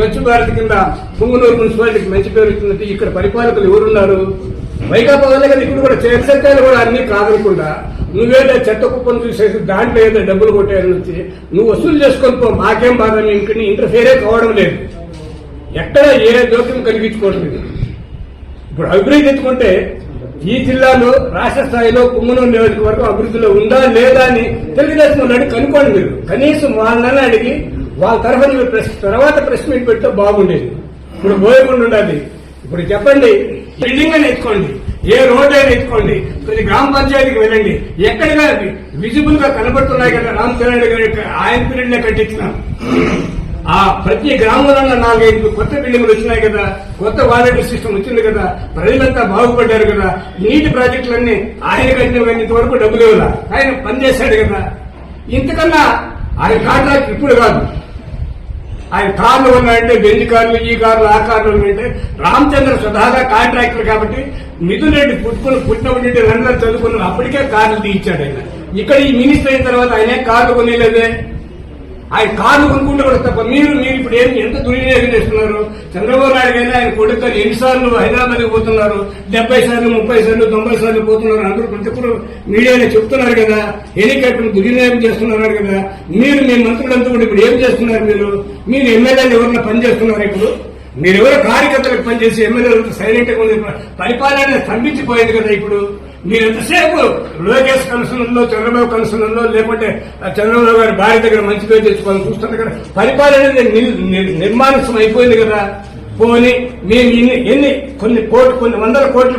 స్వచ్ఛ భారత్ కింద పుంగనూరు మున్సిపాలిటీకి మంచి పేరు వచ్చిందంటే ఇక్కడ పరిపాలకులు ఎవరున్నారు? వైకాపా వల్ల కదా ఇప్పుడు కూడా చేర్చకాయలు కూడా అన్ని కాదనకుండా నువ్వేదో చెత్త కుప్పను చూసేసి దాంట్లో ఏదో డబ్బులు కొట్టారని వచ్చి నువ్వు వసూలు చేసుకొని పో మాకేం బాధ ఇంటిని ఇంటర్ఫేరే కావడం లేదు. ఎక్కడ ఏ జోక్యం కలిగించుకోవడం లేదు. ఇప్పుడు అభివృద్ధి ఎత్తుకుంటే ఈ జిల్లాలో రాష్ట్ర స్థాయిలో పుంగనూరు నియోజకవర్గం అభివృద్ధిలో ఉందా లేదా అని తెలుగుదేశం వాళ్ళు కనుక్కోండి మీరు. కనీసం వాళ్ళని అడిగి వాళ్ళ తరఫున మీరు ప్రెస్ తర్వాత ప్రెస్ మీట్ పెడితే బాగుండేది. ఇప్పుడు బోయకుండా ఉండాలి. ఇప్పుడు చెప్పండి బిల్డింగ్ అని ఎత్తుకోండి ఏ రోడ్ అయినా ఎత్తుకోండి కొన్ని గ్రామ పంచాయతీకి వెళ్ళండి. ఎక్కడగా విజిబుల్గా కనబడుతున్నాయి కదా రామ్ చరణ్ గారి ఆయన పీరియడ్లో కట్టించినాం ఆ ప్రతి గ్రామంలో నాలుగైదు కొత్త బిల్డింగ్లు వచ్చినాయి కదా కొత్త వాలంటీర్ సిస్టమ్ వచ్చింది కదా ప్రజలంతా బాగుపడ్డారు కదా నీటి ప్రాజెక్టులన్నీ ఆయన కట్టినవన్నీ ఇంతవరకు డబ్బులు ఇవ్వాల. ఆయన పనిచేశాడు కదా. ఇంతకన్నా ఆయన కాంట్రాక్ట్ ఇప్పుడు కాదు. ఆయన కార్లు ఉన్నాయంటే బెంజ్ కార్లు ఈ కార్లు ఆ కార్లు ఉన్నాయంటే రామచంద్ర సుధాగా కాంట్రాక్టర్ కాబట్టి మిథున్ రెడ్డి పుట్టుకుని పుట్టినప్పటి నుండి లండన్ చదువుకున్న అప్పటికే కార్లు తీయించాడు ఆయన. ఇక్కడ ఈ మినిస్టర్ అయిన తర్వాత ఆయనే కార్లు కొనిలేదే. ఆయన కారు కొనుక్కుంటే కూడా తప్ప మీరు మీరు ఇప్పుడు ఏం ఎంత దుర్వినియోగం చేస్తున్నారు? చంద్రబాబు నాయుడు గారిని ఆయన కొడుకు ఎన్నిసార్లు హైదరాబాద్ పోతున్నారు? డెబ్బై సార్లు ముప్పై సార్లు తొంభై సార్లు పోతున్నారు అందరూ ప్రతి ఒక్కరు మీడియాలో చెప్తున్నారు కదా. హెలికాప్టర్ దుర్వినియోగం చేస్తున్నారు కదా. మీరు మీ మంత్రులంతా కూడా ఇప్పుడు ఏం చేస్తున్నారు మీరు? మీరు ఎమ్మెల్యేలు ఎవరైనా పని చేస్తున్నారు ఇప్పుడు? మీరు కార్యకర్తలకు పనిచేసి ఎమ్మెల్యేలు సైలెంట్గా ఉంది పరిపాలన స్తంభించిపోయింది కదా ఇప్పుడు. మీరు ఎంతసేపు లోకేష్ కన్సర్న్లో చంద్రబాబు కన్సర్న్లో లేకుంటే ఆ చంద్రబాబు గారి భార్య దగ్గర మంచి పేరు తెచ్చుకోవాలని చూస్తున్నారు కదా పరిపాలన అనేది అయిపోయింది కదా. పోని మేము ఇన్ని ఎన్ని కొన్ని కోట్లు కొన్ని వందల కోట్లు